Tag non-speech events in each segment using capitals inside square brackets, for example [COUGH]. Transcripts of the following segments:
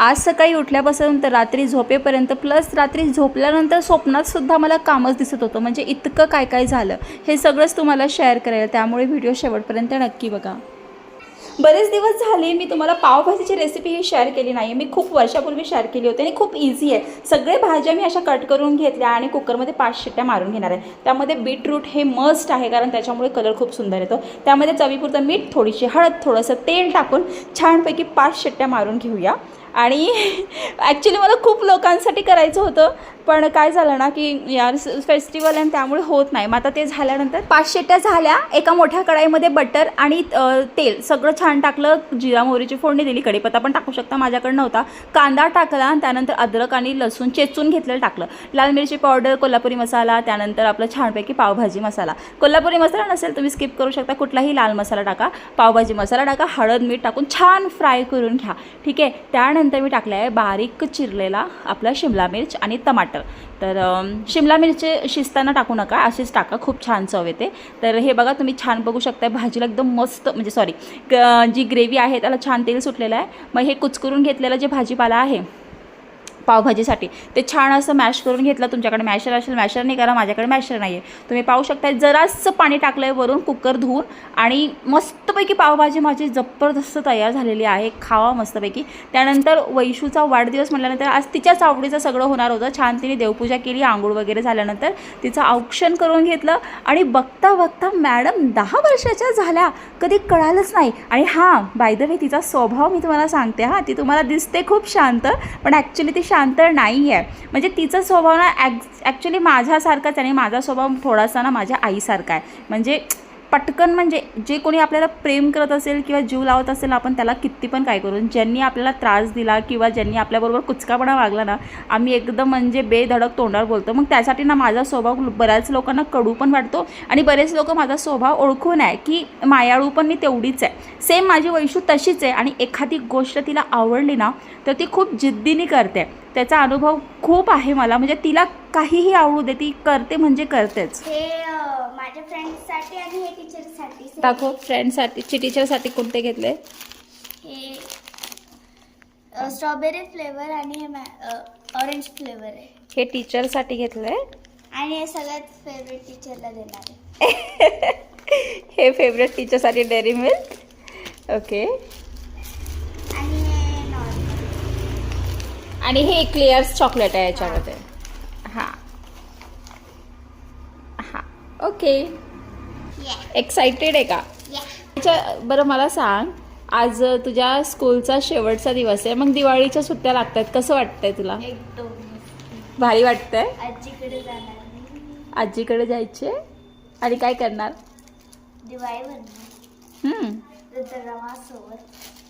आज सकाळी उठल्यापासून तर रात्री झोपेपर्यंत प्लस रात्री झोपल्यानंतर स्वप्नातसुद्धा मला कामच दिसत होतं. म्हणजे इतकं काय काय झालं हे सगळंच तुम्हाला शेअर करायला त्यामुळे व्हिडिओ शेवटपर्यंत नक्की बघा. बरेच दिवस झाले मी तुम्हाला पावभाजीची रेसिपी ही शेअर केली नाही मी खूप वर्षापूर्वी शेअर केली होती आणि खूप इझी आहे. सगळे भाज्या मी अशा कट करून घेतल्या आणि कुकरमध्ये पाच शिट्ट्या मारून घेणार आहे. त्यामध्ये बीटरूट हे मस्ट आहे कारण त्याच्यामुळे कलर खूप सुंदर येतो. त्यामध्ये चवीपुरतं मीठ थोडीशी हळद थोडंसं तेल टाकून छानपैकी पाच शिट्ट्या मारून घेऊया. आणि [LAUGHS] ॲक्च्युली मला खूप लोकांसाठी करायचं होतं. पण काय झालं ना की यार फेस्टिवल आहे त्यामुळे होत नाही. मग आता ते झाल्यानंतर पाच शेट्या झाल्या. एका मोठ्या कढाईमध्ये बटर आणि तेल. सगळं छान टाकलं. जिरा मोहरीची फोडणी दिली. कढीपत्ता पण टाकू शकता माझ्याकडे नव्हता कांदा टाकला आणि त्यानंतर अद्रक आणि लसूण चेचून घेतलेलं टाकलं. लाल मिरची पावडर कोल्हापुरी मसाला त्यानंतर आपलं छानपैकी पावभाजी मसाला. कोल्हापुरी मसाला नसेल तुम्ही स्किप करू शकता. कुठलाही लाल मसाला टाका. पावभाजी मसाला टाका. हळद मीठ टाकून छान फ्राय करून घ्या. ठीक आहे? त्यानंतर मी टाकलं आहे बारीक चिरलेला आपला शिमला मिर्च आणि टमाटर. तर शिमला मिरची शिजताना टाकू नका अशीच टाका खूप छान चव येते. तर हे बघा तुम्ही छान बघू शकता भाजीला एकदम मस्त म्हणजे सॉरी जी ग्रेव्ही आहे त्याला छान तेल सुटलेलं आहे. मग हे कुचकरून घेतलेलं जे भाजीपाला आहे पावभाजीसाठी. ते छान असं मॅश करून घेतलं तुमच्याकडे. मॅशर असेल मॅशर नाही करा माझ्याकडे मॅशर नाही आहे तुम्ही पाहू शकता जरासं पाणी टाकलं आहे वरून कुकर धुवून आणि मस्तपैकी पावभाजी माझी जबरदस्त तयार झालेली आहे. खावा मस्तपैकी. त्यानंतर वैशूचा वाढदिवस म्हटल्यानंतर आज तिच्याच आवडीचं सगळं होणार होतं. छान तिने देवपूजा केली आंघोळ वगैरे झाल्यानंतर तिचं औक्षण करून घेतलं आणि बघता बघता मॅडम दहा वर्षाच्या झाल्या. कधी कळालंच नाही. आणि हां बाय द वे तिचा स्वभाव मी तुम्हाला सांगते हां. ती तुम्हाला दिसते खूप शांत पण ॲक्च्युली ती शांत नाही आहे म्हणजे तिचा स्वभाव ना ॲक् ॲक्च्युली माझ्यासारखाच आहे आणि माझा स्वभाव थोडासा ना माझ्या आईसारखा आहे. म्हणजे पटकन म्हणजे जे कोणी आपल्याला प्रेम करत असेल किंवा जीव लावत असेल आपण त्याला किती पण काय करून ज्यांनी आपल्याला त्रास दिला किंवा ज्यांनी आपल्याबरोबर कुचकापणा वागला ना आम्ही एकदम म्हणजे बेधडक तोंडावर बोलतो. मग त्यासाठी ना माझा स्वभाव बऱ्याच लोकांना कडू पण वाटतो आणि बरेच लोक माझा स्वभाव ओळखून आहे की मायाळू पण मी तेवढीच आहे. सेम माझी वैशू तशीच आहे आणि एखादी गोष्ट तिला आवडली ना तर ती खूप जिद्दीने करते. त्याचा अनुभव खूप आहे मला. म्हणजे तिला काहीही आवडू दे ती करते म्हणजे करतेच. हे अ, माझ्या फ्रेंड्ससाठी आणि हे टीचरसाठी दाखव फ्रेंडसाठी टीचरसाठी कोणते घेतले? हे स्ट्रॉबेरी फ्लेवर आणि हे ऑरेंज फ्लेवर आहे. हे टीचरसाठी घेतलंय आणि हे सगळ्यात फेवरेट टीचरला देणार आहे. [LAUGHS] हे फेवरेट टीचरसाठी डेअरी मिल्क ओके आणि हे नॉर्मल आणि हे क्लिअर्स चॉकलेट आहे याच्यामध्ये. हां. हां. ओके एक्साइटेड आहे का? अच्छा बरं मला सांग. आज तुझ्या स्कूलचा शेवटचा दिवस आहे. मग दिवाळीच्या सुट्ट्या लागतात. कसं वाटतंय तुला? भारी वाटतंय? आजीकडे जाणार आजीकडे जायचे? आणि काय करणार? दिवाळी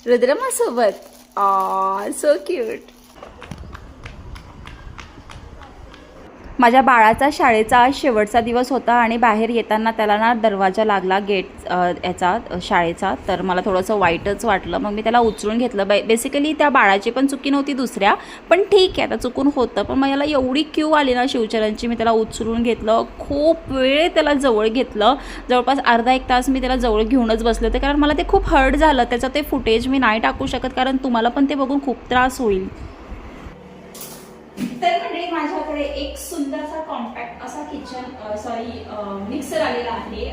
रुद्रमासोबत. ऑ सो क्यूट माझ्या बाळाचा शाळेचा आज शेवटचा दिवस होता आणि बाहेर येताना त्याला ना दरवाजा लागला गेट याचा शाळेचा. तर मला थोडंसं वाईटच वाटलं. मग मी त्याला उचलून घेतलं. बे बेसिकली त्या बाळाची पण चुकी नव्हती दुसऱ्या पण ठीक आहे आता चुकून होतं. पण मला एवढी क्यू आली ना शिवचरणची मी त्याला उचलून घेतलं. खूप वेळ त्याला जवळ घेतलं. जवळपास अर्धा एक तास मी त्याला जवळ घेऊनच बसले होते. कारण मला ते खूप हर्ट झालं. त्याचं ते फुटेज मी नाही टाकू शकत कारण तुम्हाला पण ते बघून खूप त्रास होईल. तर म्हणजे माझ्याकडे एक सुंदरसा कॉम्पॅक्ट असा किचन सॉरी मिक्सर आलेला आहे.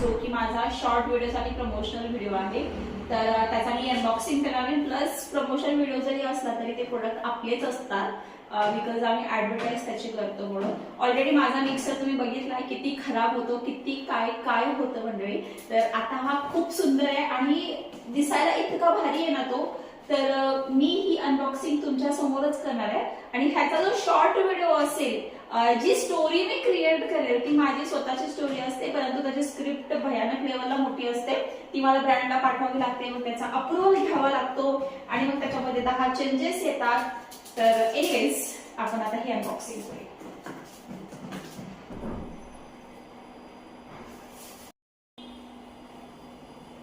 जो की माझा शॉर्ट व्हिडिओसाठी प्रमोशनल व्हिडिओ आहे. तर त्याचा मी अनबॉक्सिंग करणार आहे प्लस प्रमोशन व्हिडिओ जरी असला तरी ते प्रोडक्ट आपलेच असतात. बिकॉज आम्ही ॲडव्हर्टाईज त्याची करतो म्हणून. ऑलरेडी माझा मिक्सर तुम्ही बघितला आहे किती खराब होतो किती काय काय होतं मंडळी. तर आता हा खूप सुंदर आहे आणि दिसायला इतका भारी आहे ना तो. तर मी ही अनबॉक्सिंग तुमच्या समोरच करणार आहे. आणि ह्याचा जो शॉर्ट व्हिडिओ असेल जी स्टोरी मी क्रिएट करेल ती माझी स्वतःची स्टोरी असते परंतु त्याची स्क्रिप्ट भयानक लेवलला मोठी असते. ती मला ब्रँडला पाठवावी लागते मग त्याचा अप्रुव्हल घ्यावा लागतो आणि मग त्याच्यामध्ये दहा चेंजेस येतात. तर एनिवेज आपण आता ही अनबॉक्सिंग करूया.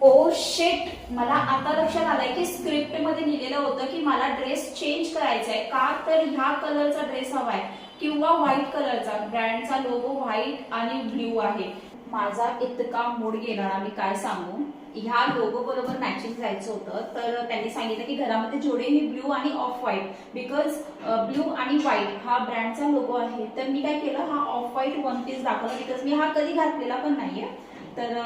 ओ शेट मला आता लक्षात आलंय की स्क्रिप्टमध्ये लिहिलेलं होतं की मला ड्रेस चेंज करायचा आहे का तर ह्या कलरचा ड्रेस हवाय किंवा व्हाईट कलरचा ब्रँडचा लोगो व्हाईट आणि ब्ल्यू आहे. माझा इतका मूड गेला ना मी काय सांगू? ह्या लोगो बरोबर मॅचिंग जायचं होतं. तर त्यांनी सांगितलं की घरामध्ये जोडे ही ब्ल्यू आणि ऑफ व्हाईट बिकॉज ब्ल्यू आणि व्हाईट हा ब्रँडचा लोगो आहे. तर मी काय केलं? हा ऑफ व्हाईट वन पीस दाखवला. बिकॉज मी हा कधी घातलेला पण नाहीये. तर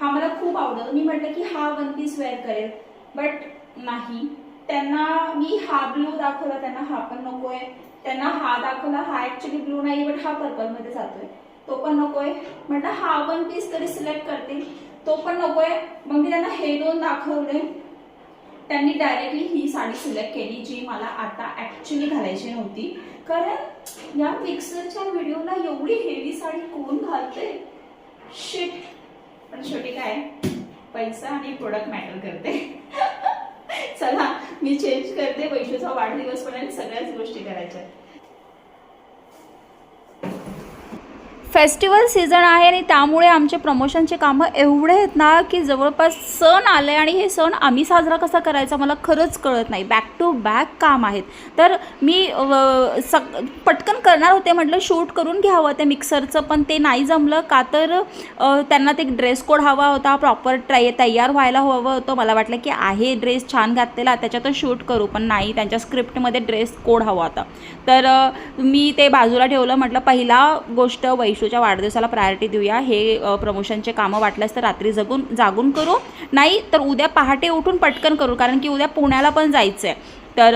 हा मला खूप आवडतो मी म्हटलं की हा वन पीस वेअर करेल. बट नाही. त्यांना मी हा ब्लू दाखवला त्यांना हा पण नकोय. त्यांना हा दाखवला हा ऍक्च्युली ब्लू नाही बट हा पर्पलमध्ये जातोय. तो पण नकोय. म्हटलं हा वन पीस तरी सिलेक्ट करतील. तो पण नकोय. मग मी त्यांना हे दोन दाखवले. त्यांनी डायरेक्टली ही साडी सिलेक्ट केली जी मला आता ऍक्च्युली घालायची नव्हती. कारण या पिक्सलच्या व्हिडिओला एवढी हेवी साडी कोण घालते शिट पण शेवटी काय पैसा आणि प्रोडक्ट मॅटर करते. [LAUGHS] चला मी चेंज करते वैशूचा वाढदिवस पण आणि सगळ्याच गोष्टी करायच्या. फेस्टिवल सीझन आहे आणि त्यामुळे आमचे प्रमोशनचे कामं एवढे आहेत ना की जवळपास सण आले आणि हे सण आम्ही साजरा कसा करायचा मला खरंच कळत नाही. बॅक टू बॅक काम आहेत. तर मी सग पटकन करणार होते म्हटलं शूट करून घ्यावं ते मिक्सरचं पण ते नाही जमलं. का तर त्यांना ते ड्रेस कोड हवा होता प्रॉपर ट्राय तयार व्हायला हवं होतं. मला वाटलं की आहे ड्रेस छान घातलेला त्याच्यातच शूट करू पण नाही. त्यांच्या स्क्रिप्टमध्ये ड्रेस कोड हवा होता. तर मी ते बाजूला ठेवलं म्हटलं पहिला गोष्ट वैशूच्या वाढदिवसाला प्रायोरिटी देऊया. हे प्रमोशनचे कामं वाटल्यास तर रात्री जगून जागून करू. नाही तर उद्या पहाटे उठून पटकन करू कारण की उद्या पुण्याला पण जायचं आहे तर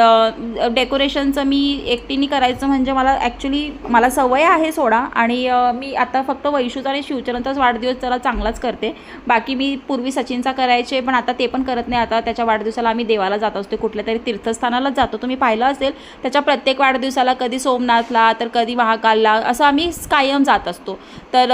डेकोरेशनचं मी एकटीने करायचं म्हणजे मला ॲक्च्युली मला सवय आहे सोडा आणि मी आता फक्त वैशूचा आणि शिवचरणचाच वाढदिवस त्याला चांगलाच करते. बाकी मी पूर्वी सचिनचा करायचे पण आता ते पण करत नाही. आता त्याच्या वाढदिवसाला आम्ही देवाला जात असतो. कुठल्या तरी तीर्थस्थानालाच जातो. तुम्ही पाहिलं असेल त्याच्या प्रत्येक वाढदिवसाला कधी सोमनाथला तर कधी महाकालला असं आम्ही कायम जात असतो. तर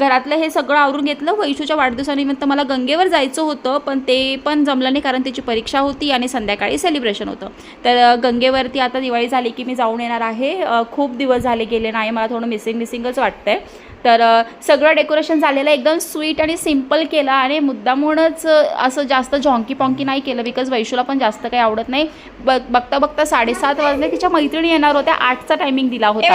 घरातलं हे सगळं आवरून घेतलं. वैशूच्या वाढदिवसानिमित्त मला गंगेवर जायचं होतं पण ते पण जमलं नाही कारण त्याची परीक्षा होती आणि संध्याकाळी सेलिब्रेशन होतं. तर गंगेवरती आता दिवाळी झाली की मी जाऊन येणार आहे. खूप दिवस झाले गेले नाही मला थोडं मिसिंग मिसिंगच वाटतंय. तर अ, सगळं डेकोरेशन झालेलं एकदम स्वीट आणि सिंपल केलं आणि मुद्दामूनच असं जास्त झॉंकी पॉंकी नाही केलं बिकॉज वैशूला पण जास्त काही आवडत नाही. बघ बघता बघता साडेसात वाजले तिच्या मैत्रिणी येणार होत्या आठचा टायमिंग दिला होता.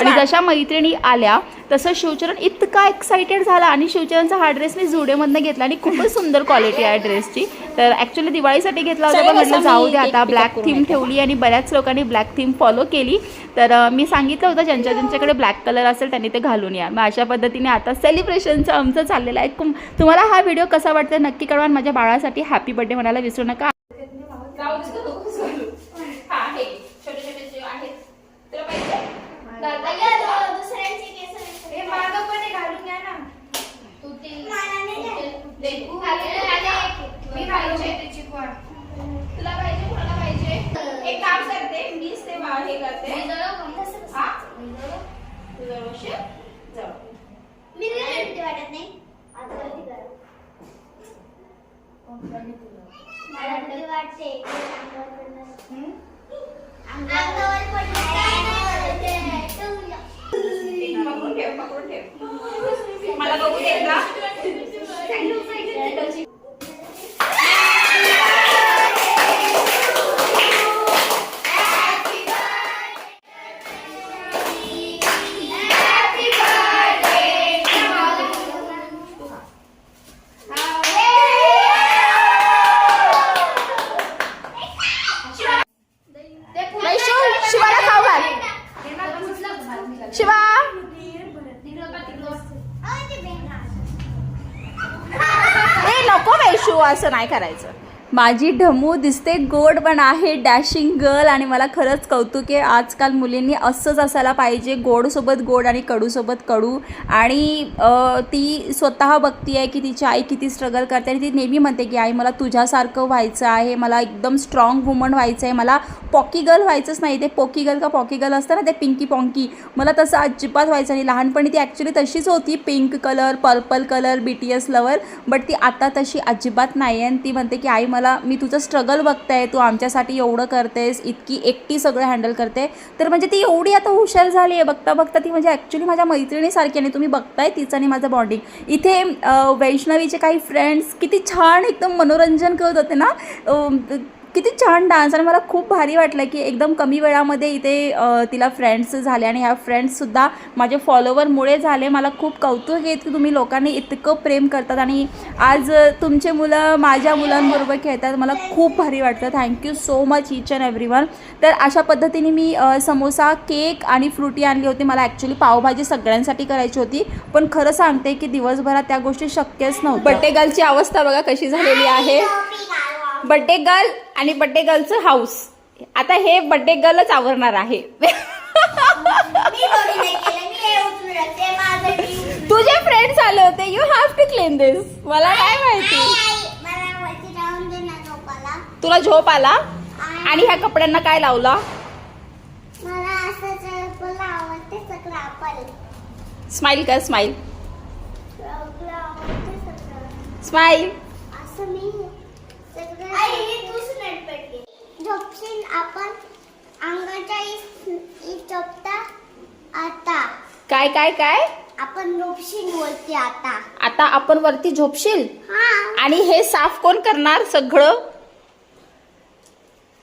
आणि जशा मैत्रिणी आल्या तसं शिवचरण इतका एक्साइटेड झाला आणि शिवचरणचा हा ड्रेस मी जुडेमधनं घेतला आणि खूपच सुंदर क्वालिटी आहे ड्रेसची तर ॲक्च्युली दिवाळीसाठी घेतला होता पण म्हटलं जाऊ दे आता ब्लॅक थीम ठेवली आणि बऱ्याच लोकांनी ब्लॅक थीम फॉलो केली. तर मी सांगितलं होतं ज्यांच्या ज्यांच्याकडे ब्लॅक कलर असेल त्यांनी ते घालून या. मग अशा पद्धतीने आता सेलिब्रेशनचं आमचं चाललेलं आहे. कुम- तुम्हाला हा व्हिडिओ कसा वाटतो नक्की कळवा आणि माझ्या बाळासाठी हॅपी बर्थडे म्हणायला विसरू नका दुसऱ्यांचे केस हे मागं पण आहे, घालून घ्या ना मला नाही घालायचे. मी तुला पाहिजे कोणाला पाहिजे? एक काम करते मीच ते हे करते. हा? तुझं रोष जाऊ. मी वाटत नाही. वाटते. अंगावर पडणार. असं नाही करायचं. माझी ढमू दिसते गोड पण आहे डॅशिंग गर्ल आणि मला खरंच कौतुक आहे. आजकाल मुलींनी असंच असायला पाहिजे गोडसोबत गोड आणि कडूसोबत कडू. आणि ती स्वतः बघती आहे की तिची आई किती स्ट्रगल करते आणि ती नेहमी म्हणते की आई मला तुझ्यासारखं व्हायचं आहे. मला एकदम स्ट्रॉंग वुमन व्हायचं आहे. मला पॉकी गर्ल व्हायचंच नाही. ते पॉकी गर्ल का पॉकी गर्ल असतं ना ते पिंकी पॉंकी मला तसं अजिबात व्हायचं नाही. लहानपणी ती ॲक्च्युली तशीच होती pink colour purple colour B T S lover but ती आता तशी अजिबात नाही आहे आणि ती म्हणते की आई मला मी तुझं स्ट्रगल बघताय तू आमच्यासाठी एवढं करतेस इतकी एकटी सगळं हँडल करते. तर म्हणजे ती एवढी आता हुशार झाली आहे. बघता बघता ती म्हणजे ॲक्च्युली माझ्या मैत्रिणीसारखी आणि तुम्ही बघताय तिचं आणि माझं बॉन्डिंग इथे वैष्णवीचे काही फ्रेंड्स किती छान एकदम मनोरंजन करत होते ना? किती छान डान्स आणि मला खूप भारी वाटलं की एकदम कमी वेळामध्ये इथे तिला फ्रेंड्स झाले आणि ह्या फ्रेंड्ससुद्धा माझे फॉलोवरमुळे झाले. मला खूप कौतुक आहे की तुम्ही लोकांनी इतकं प्रेम करतात आणि आज तुमचे मुलं माझ्या मुलांबरोबर खेळतात. मला खूप भारी वाटतं thank you so much each and every one तर अशा पद्धतीने मी समोसा केक आणि फ्रुटी आणली होती. मला ॲक्च्युली पावभाजी सगळ्यांसाठी करायची होती. पण खरं सांगते की दिवसभरात त्या गोष्टी शक्यच नव्हत्या. बड्डे गर्लची अवस्था बघा कशी झालेली आहे. बड्डे गर्ल आणि बड्डे गर्लचं हाऊस आता हे बड्डे गर्लच आवरणार आहे. तुझे फ्रेंड्स आले होते. You have to clean this मला काय माहिती? तुला झोप आला? आणि ह्या कपड्यांना काय लावला? स्माइल कर स्माइल स्माइल असं मी सगळं आई तूच नटपट घे झोपशील आपण अंगाच्या झोपता आता काय काय काय? आपण झोपशील बोलते आता. आता आपण वरती झोपशील? हा. आणि हे साफ कोण करणार सगळं?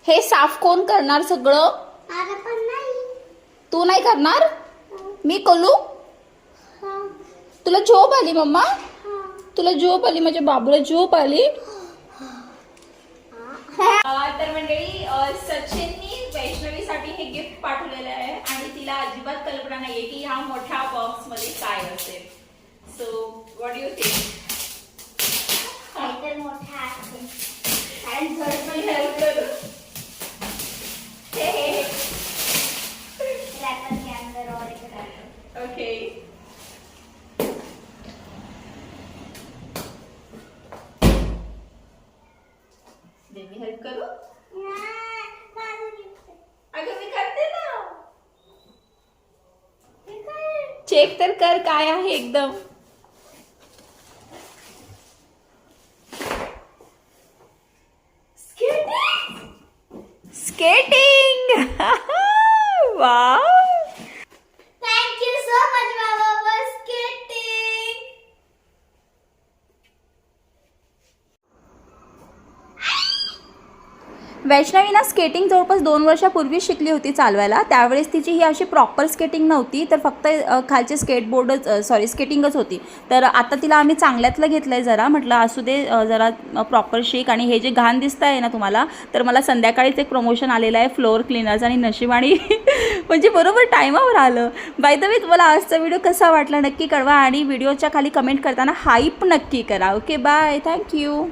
हे साफ कोण करणार सगळं? आता पण नाही. तू नाही करणार? मी करू हा, तुला झोप आली मम्मा? हा. तुला झोप आली माझ्या बाबूला झोप आली. तर मंडळी अ, सचिननी वैष्णवीसाठी हे गिफ्ट पाठवलेलं आहे. तिला अजिबात कल्पना नाहीये की ह्या मोठ्या बॉक्समध्ये काय असेल. सो व्हॉट यू थिंक मोठा आहे हँड हेल्प करू हे हे रॅपर के अंदर और एक रॅपर ओके मी हेल्प करू अगं मी करते ना चेक तर कर काय आहे एकदम. Skating wow thank you so much बाबा फॉर स्केटिंग वैष्णवीनं स्केटिंग जवळपास दोन वर्षापूर्वी शिकली होती चालवायला. त्यावेळेस तिची ही अशी प्रॉपर स्केटिंग नव्हती तर फक्त खालचे स्केटबोर्डच सॉरी स्केटिंगच होती. तर आता तिला आम्ही चांगल्यातलं घेतलं आहे जरा म्हटलं असू दे जरा प्रॉपर शिक आणि हे जे घाण दिसत आहे ना तुम्हाला तर मला संध्याकाळीच एक प्रमोशन आलेलं आहे फ्लोअर क्लीनर्स आणि नशिबाणी [LAUGHS] म्हणजे बरोबर टायमावर आलं. बाय द वे तुम्हाला आजचा व्हिडिओ कसा वाटला नक्की कळवा आणि व्हिडिओच्या खाली कमेंट करताना हाईप नक्की करा. Okay bye thank you